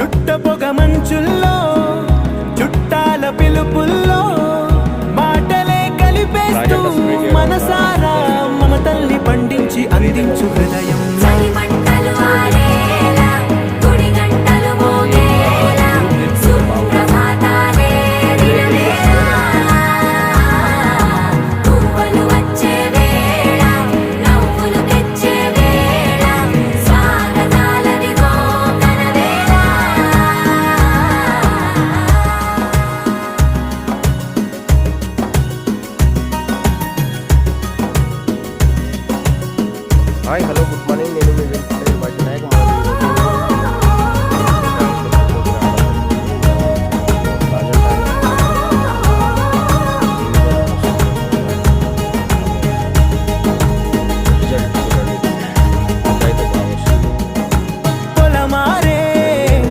చుట్ట పొగ మంచుల్లో చుట్టాల పిలుపుల్లో మాటలే కలిపేస్తూ మనసారా అందించు హృదయ হাই হ্যালো গুড মর্নিং